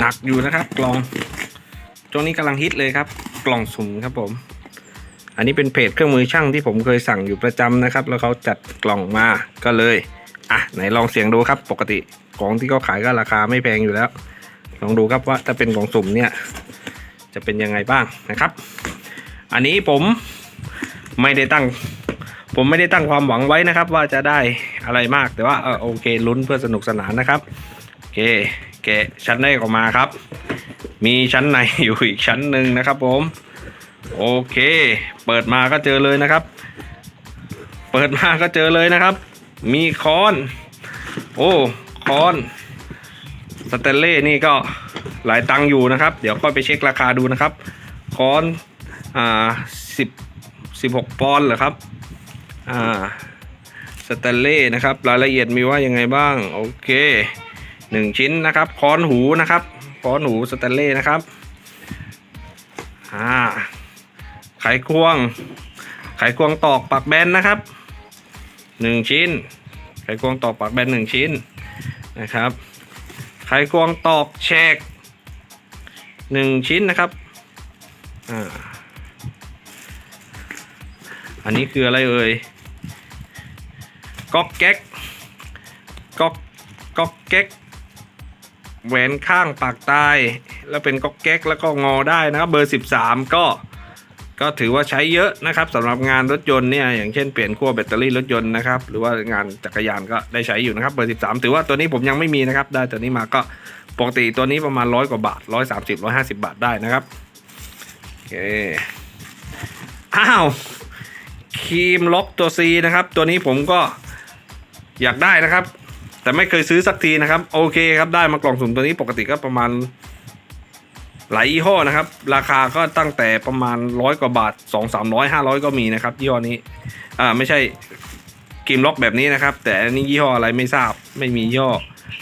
หนักอยู่นะครับกล่องช่วงนี้กำลังฮิตเลยครับ กล่องสุ่มครับผม อันนี้เป็นเพจเครื่องมือช่างที่ผมเคยสั่งอยู่ประจำนะครับ แล้วเขาจัดกล่องมาก็เลยอะไหนลองเสียงดูครับ ปกติของที่เขาขายก็ราคาไม่แพงอยู่แล้ว ลองดูครับว่าถ้าเป็นกล่องสุ่มเนี่ยจะเป็นยังไงบ้างนะครับ อันนี้ผมไม่ได้ตั้ง ผมไม่ได้ตั้งความหวังไว้นะครับ ว่าจะได้อะไรมากแต่ว่าเออโอเคลุ้นเพื่อสนุกสนานนะครับโอเคแกะชั้นแรกออกมาครับ มีชั้นในอยู่อีกชั้นหนึ่งนะครับ ผม โอเค เปิดมาก็เจอเลยนะครับ เปิดมาก็เจอเลยนะครับ มีคอน โอ้คอนสเตนเล่นี่ก็หลายตังอยู่นะครับ เดี๋ยวค่อยไปเช็คราคาดูนะครับคอนอ่าสิบสิบหกปอนด์เหรอครับ อ่าสเตนเล่นะครับ รายละเอียดมีว่ายังไงบ้าง โอเคหนึ่งชิ้นนะครับค้อนหูนะครับค้อนหูสเตนเล่นะครับอ่าไขควง ไขควงตอกปักแบนนะครับหนึ่งชิ้น ไขควงตอกปักแบนหนึ่งชิ้นนะครับ ไขควงตอกแฉกหนึ่งชิ้นนะครับอ่าอันนี้คืออะไรเอ่ย ก๊อกแก๊กก๊อกก๊อกแก๊กแหวนข้างปากใต้แล้วเป็นก๊อกแก๊กแล้วก็งอได้นะครับเบอร์ 13 ก็ก็ถือว่าใช้เยอะนะครับสำหรับงานรถยนต์เนี่ยอย่างเช่นเปลี่ยนขั้วแบตเตอรี่รถยนต์นะครับหรือว่างานจักรยานก็ได้ใช้อยู่นะครับเบอร์ 13 ถือว่าตัวนี้ผมยังไม่มีนะครับได้ตัวนี้มาก็ปกติตัวนี้ประมาณร้อยกว่าบาทร้อยสามสิบร้อยห้าสิบาทได้นะครับโอเคอ้าวครีมล็อกตัว C นะครับ ตัวนี้ผมก็ อยากได้นะครับ แต่ไม่เคยซื้อสักทีนะครับ โอเคครับได้มากล่องสุ่มตัวนี้ปกติก็ประมาณ หลายยี่ห้อนะครับ ราคาก็ตั้งแต่ประมาณร้อยกว่าบาทสองสามร้อยห้าร้อยก็มีนะครับยี่ห้อนี้อ่าไม่ใช่กิมล็อกแบบนี้นะครับ แต่อันนี้ยี่ห้ออะไรไม่ทราบไม่มียี่ห้อ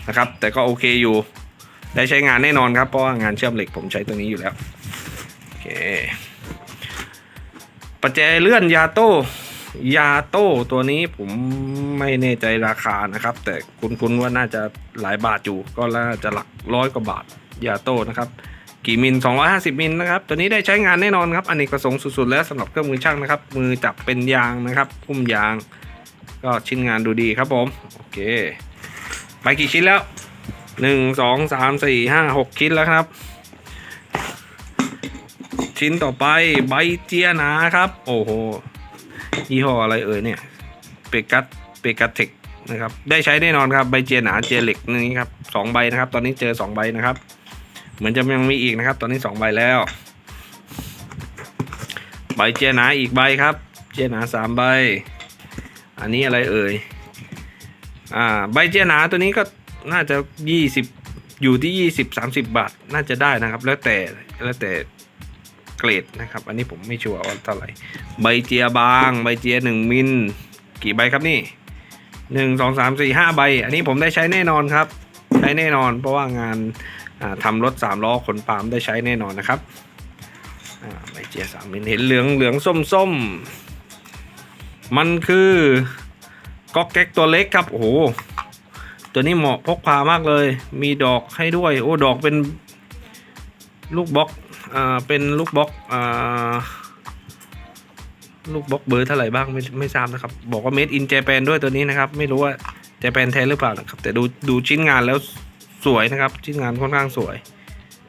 นะครับ แต่ก็โอเคอยู่ได้ใช้งานแน่นอนครับเพราะว่างานเชื่อมเหล็กผมใช้ตัวนี้อยู่แล้วโอเคประแจเลื่อนยาโต้ ยาโต้ตัวนี้ผมไม่แน่ใจราคานะครับ แต่คุ้นๆว่าน่าจะหลายบาทอยู่ ก็น่าจะหลักร้อยกว่าบาทยาโต้นะครับกี่มิล 250 มิลนะครับ ตัวนี้ได้ใช้งานแน่นอนครับอเนกประสงค์สุดๆ แล้วสำหรับเครื่องมือช่างนะครับ มือจับเป็นยางนะครับพุ่มยาง ก็ชิ้นงานดูดีครับผม โอเค ไปกี่ชิ้นแล้ว 1 2 3 4 5 6 ชิ้นแล้วครับ ชิ้นต่อไปใบเจียหนาครับ โอ้โห ยี่ห้ออะไรเอ่ยเนี่ยเปกัสเปกัสเทคนะครับได้ใช้แน่นอนครับใบเจหนาเจเหล็กนี่ครับสองใบนะครับ ตอนนี้เจอสองใบนะครับ เหมือนจะยังมีอีกนะครับ ตอนนี้สองใบแล้ว ใบเจหนาอีกใบครับ เจหนาสามใบ อันนี้อะไรเอ่ยอ่าใบเจหนาตัวนี้ก็น่าจะยี่สิบอยู่ที่ยี่สิบสามสิบบาทน่าจะได้นะครับ แล้วแต่แล้วแต่ เกรดนะครับ อันนี้ผมไม่ชัวร์ว่าเท่าไหร่ ใบเจียบาง ใบเจียหนึ่งมิล กี่ใบครับนี่หนึ่งสองสามสี่ห้าใบ อันนี้ผมได้ใช้แน่นอนครับ ใช้แน่นอน เพราะว่างานอ่าทำรถสามล้อขนปาล์มได้ใช้แน่นอนนะครับใบเจียสามมิลเห็นเหลืองเหลืองส้มส้มมันคือก๊อกแก๊กตัวเล็กครับ โอ้โห ตัวนี้เหมาะพกพามากเลย มีดอกให้ด้วย โอ้ ดอกเป็นลูกบล็อก อ่าเป็นลูกบล็อกอ่าลูกบล็อกเบอร์เท่าไหร่บ้างไม่ไม่ทราบนะครับ บอกว่า made in Japan ด้วยตัวนี้นะครับ ไม่รู้ว่า Japan แท้หรือเปล่านะครับ แต่ดูดูชิ้นงานแล้วสวยนะครับ ชิ้นงานค่อนข้างสวย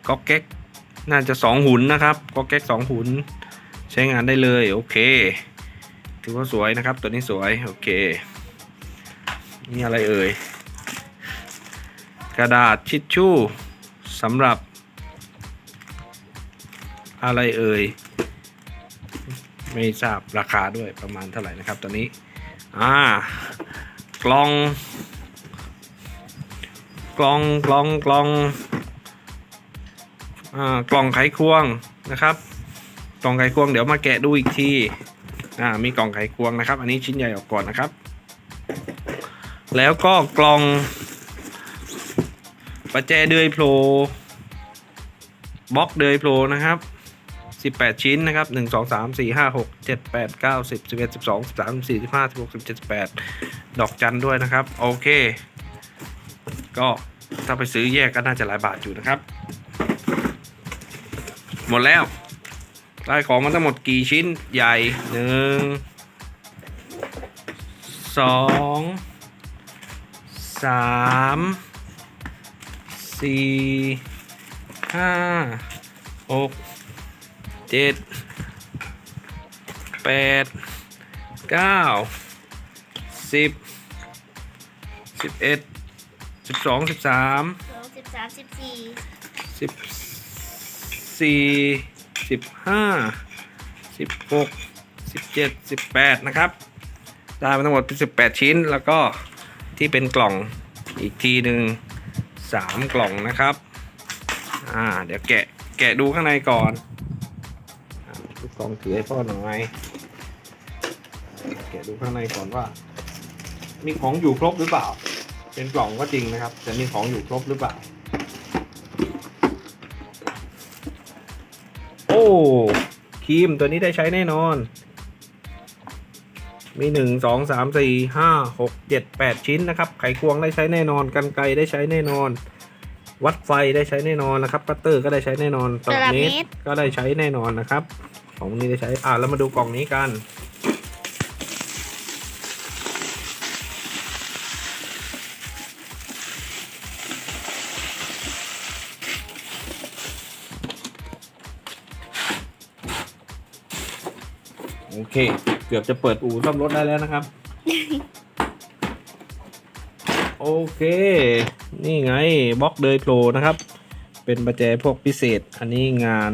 ก๊อกแก๊กน่าจะสองหุ่นนะครับก๊อกแก๊กสองหุ่นใช้งานได้เลยโอเค ถือว่าสวยนะครับ ตัวนี้สวยโอเคนี่อะไรเอ่ยกระดาษชิชชู่สำหรับ อะไรเอ่ย ไม่ทราบราคาด้วยประมาณเท่าไหร่นะครับตัวนี้ อ่ากล่อง กล่องกล่องกล่องอ่ากล่องไขควงนะครับ กล่องไขควงเดี๋ยวมาแกะดูอีกทีอ่ามีกล่องไขควงนะครับ อันนี้ชิ้นใหญ่ออกก่อนนะครับ แล้วก็กล่องประแจเดือยโผล่บล็อกเดือยโผล่นะครับ 18 ชิ้นนะครับ 1 2 3 4 5 6 7 8 9 10 11 12 13 14 15 16 17 18 ดอกจันด้วยนะครับ โอเค ก็ถ้าไปซื้อแยกก็น่าจะหลายบาทอยู่นะครับ หมดแล้ว ได้ของมันทั้งหมดกี่ชิ้นใหญ่หนึ่งสองสามสี่ห้าหก เจ็ดแปดเก้าสิบสิบเอ็ดสิบสองสิบสามสองสิบสามสิบสี่สิบสี่สิบห้าสิบหกสิบเจ็ดสิบแปดนะครับ ได้มาทั้งหมดเป็นสิบแปดชิ้น แล้วก็ที่เป็นกล่องอีกทีหนึ่งสามกล่องนะครับ อ่า เดี๋ยวแกะแกะดูข้างในก่อนอ่าลู กกล่องถือให้พ่อหน่อยแกะดูข้างในก่อนว่า มีของอยู่ครบหรือเปล่า เป็นกล่องก็จริงนะครับ แต่มีของอยู่ครบหรือเปล่า โอ้ครีมตัวนี้ได้ใช้แน่นอน มีหนึ่งสองสามสี่ห้าหกเจ็ดแปดชิ้นนะครับ ไขควงได้ใช้แน่นอน กันไกรได้ใช้แน่นอน วัดไฟได้ใช้แน่นอนนะครับ ปัตเตอร์ก็ได้ใช้แน่นอนตลับเมตรก็ได้ใช้แน่นอนนะครับ ของพวกนี้ได้ใช้ อ่าแล้วมาดูกล่องนี้กัน โอเค เกือบจะเปิดอู่ซ่อมรถได้แล้วนะครับ โอเค นี่ไงบล็อกเดยโปรนะครับ เป็นประแจพวกพิเศษ อันนี้งาน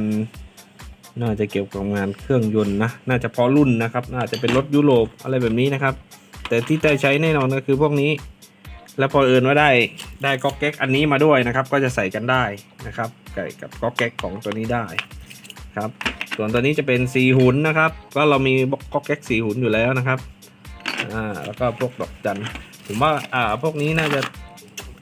น่าจะเกี่ยวกับงานเครื่องยนต์นะน่าจะพอรุ่นนะครับน่าจะเป็นรถยุโรปอะไรแบบนี้นะครับ แต่ที่ได้ใช้แน่นอนก็คือพวกนี้ แล้วพอเอิญว่าได้ได้ก๊อกแก๊กอันนี้มาด้วยนะครับ ก็จะใส่กันได้นะครับไก่กับก๊อกแก๊กของตัวนี้ได้ครับส่วนตัวนี้จะเป็นสีหุ่นนะครับ ก็เรามีก๊อกแก๊กสีหุ่นอยู่แล้วนะครับอ่าแล้วก็พวกดอกจันผมว่าอ่าพวกนี้น่าจะ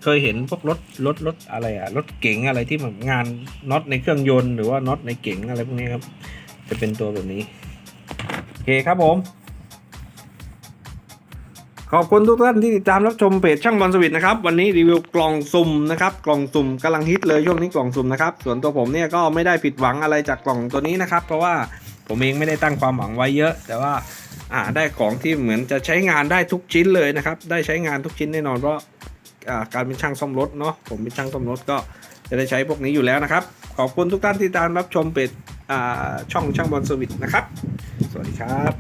เคยเห็นพวกรถรถรถอะไรอะรถเก๋งอะไรที่แบบงานน็อตในเครื่องยนต์หรือว่าน็อตในเก๋งอะไรพวกนี้ครับ จะเป็นตัวแบบนี้ โอเคครับผม ขอบคุณทุกท่านที่ติดตามรับชมเพจช่างบอลสวิตนะครับ วันนี้รีวิวกล่องสุ่มนะครับ กล่องสุ่มกำลังฮิตเลยช่วงนี้กล่องสุ่มนะครับ ส่วนตัวผมเนี่ยก็ไม่ได้ผิดหวังอะไรจากกล่องตัวนี้นะครับ เพราะว่าผมเองไม่ได้ตั้งความหวังไว้เยอะ แต่ว่าอ่าได้ของที่เหมือนจะใช้งานได้ทุกชิ้นเลยนะครับ ได้ใช้งานทุกชิ้นแน่นอนเพราะ การเป็นช่างซ่อมรถเนาะผมเป็นช่างซ่อมรถก็จะได้ใช้พวกนี้อยู่แล้วนะครับ ขอบคุณทุกท่านที่ตามรับชมเป็ดช่องช่างบอลสวิตนะครับ สวัสดีครับ